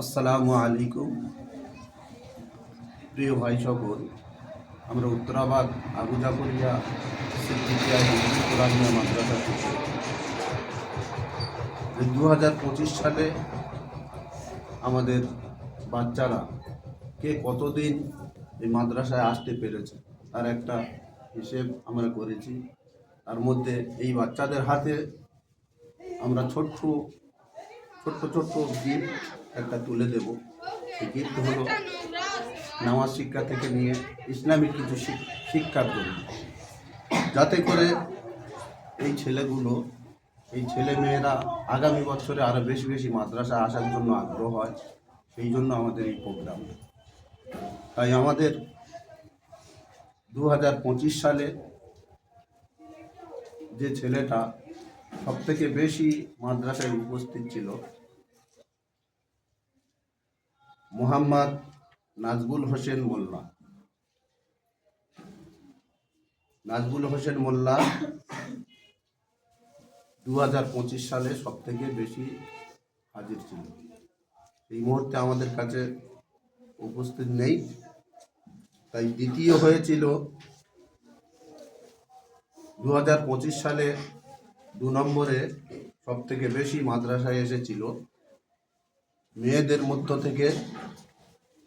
আসসালামু আলাইকুম। প্রিয় ভাই সকল, আমরা উত্তরাবাদ, আবু জাফরিয়া, সিদ্দিকিয়া কোরআনিয়া মাদ্রাসা থেকে। দু হাজার পঁচিশ সালে আমাদের বাচ্চারা কে কতদিন এই মাদ্রাসায় আসতে পেরেছে, তার একটা হিসেব আমরা করেছি। তার মধ্যে এই বাচ্চাদের হাতে আমরা ছোট্ট ছোট্ট ছোট্ট গিফট একটা তুলে দেব। সেই গিফট হলো নামাজ শিক্ষা থেকে নিয়ে ইসলামিক কিছু শিক- শিক্ষার জন্য। যাতে করে এই ছেলেগুলো, এই ছেলে মেয়েরা আগামী বছরে আরও বেশি বেশি মাদ্রাসা আসার জন্য আগ্রহ হয়, সেই জন্য আমাদের এই প্রোগ্রাম তাই আমাদের দু হাজার পঁচিশ সালে যে ছেলেটা সব থেকে বেশি মাদ্রাসায় উপস্থিত ছিল মোহাম্মদ নাজবুল হোসেন মোল্লা। নাজবুল হোসেন মোল্লা দু হাজার পঁচিশ সালে সব থেকে বেশি হাজির ছিল এই মুহূর্তে আমাদের কাছে উপস্থিত নেই। তাই দ্বিতীয় হয়েছিল দু হাজার পঁচিশ সালে দু নম্বরে সব থেকে বেশি মাদ্রাসায় এসেছিল মেয়েদের মধ্য থেকে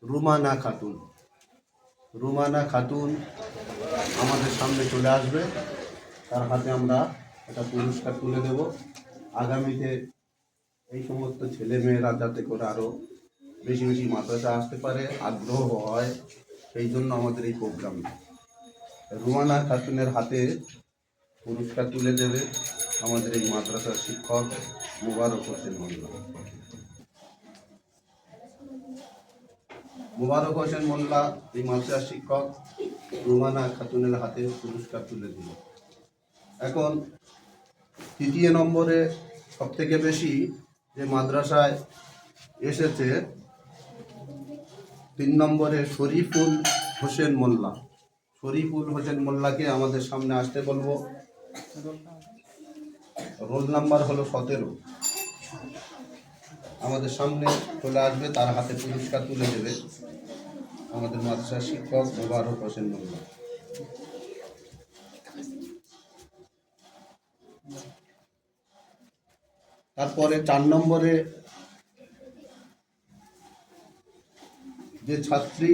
রুমানা খাতুন। রুমানা খাতুন আমাদের সামনে চলে আসবে। তার হাতে আমরা একটা পুরস্কার তুলে দেব। আগামীতে এই সমস্ত ছেলে মেয়েরা যাতে করে আরও বেশি বেশি মাদ্রাসা আসতে পারে, আগ্রহ হয়, সেই জন্য আমাদের এই প্রোগ্রাম রুমানা খাতুনের হাতে পুরস্কার তুলে দেবে। আমাদের এই মাদ্রাসার শিক্ষক মুবারক হোসেন মোল্লা। মুবারক হোসেন মোল্লা, এই মাদ্রাসার শিক্ষক, রুমানা খাতুনের হাতে পুরস্কার তুলে দিল। এখন তৃতীয় নম্বরে সব থেকে বেশি যে মাদ্রাসায় এসেছে, তিন নম্বরে শরীফুল হোসেন মোল্লা। শরীফুল হোসেন মোল্লাকে আমাদের সামনে আসতে বলব। রোল নাম্বার হলো সতেরো। আমাদের সামনে চলে আসবে, তার হাতে পুরস্কার তুলে দেবে আমাদের মাদ্রাসার শিক্ষক মোবারক হোসেন মোল্লা। তারপরে চার নম্বরে যে ছাত্রী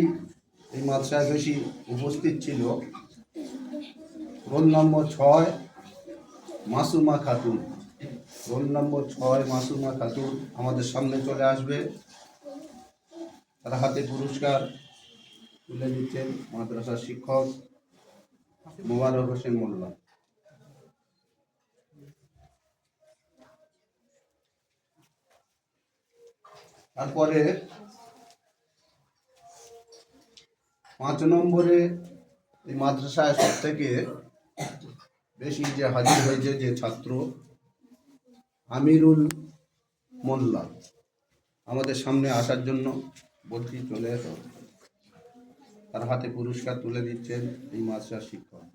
এই মাদ্রাসায় বেশি উপস্থিত ছিল, রোল নম্বর ছয় মাসুমা খাতুন। রোল নম্বর ছয়, মাসুমা খাতুন আমাদের সামনে চলে আসবে। তার হাতে পুরস্কার তুলে দিচ্ছেন মাদ্রাসার শিক্ষক মোবারক হোসেন মোল্লা। তারপরে পাঁচ নম্বরে এই মাদ্রাসায় সব থেকে বেশি যে হাজির হয়েছে যে ছাত্র আমিরুল মোল্লা, আমাদের সামনে আসার জন্য বলছি চলে এসো তার হাতে পুরস্কার তুলে দিচ্ছেন এই মাস্টার শিক্ষক।